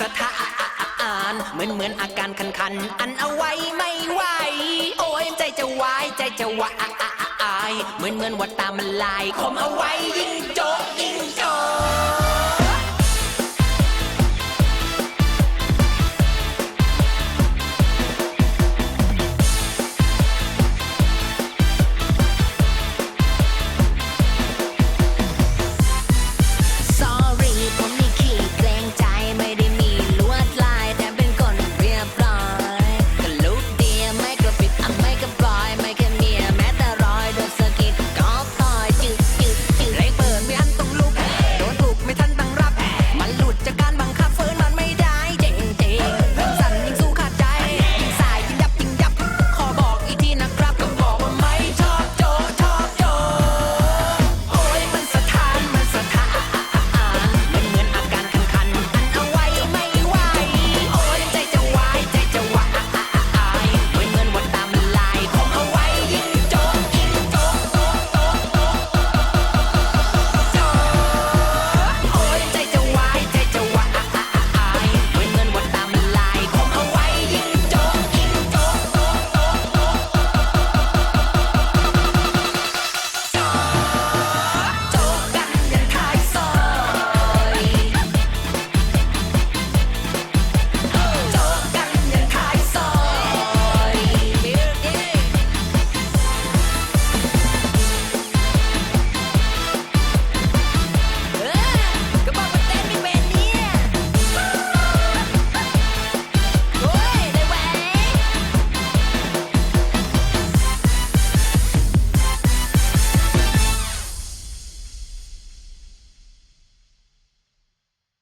สถาอาอานเหมือนเหมือนอาการคันคันอันเอาไว้ไม่ไหว โอ้ยใจจะวายใจจะวายเหมือนเหมือนว่าตามันลายคมเอาไว้ยิ่งโจยิ่งโจ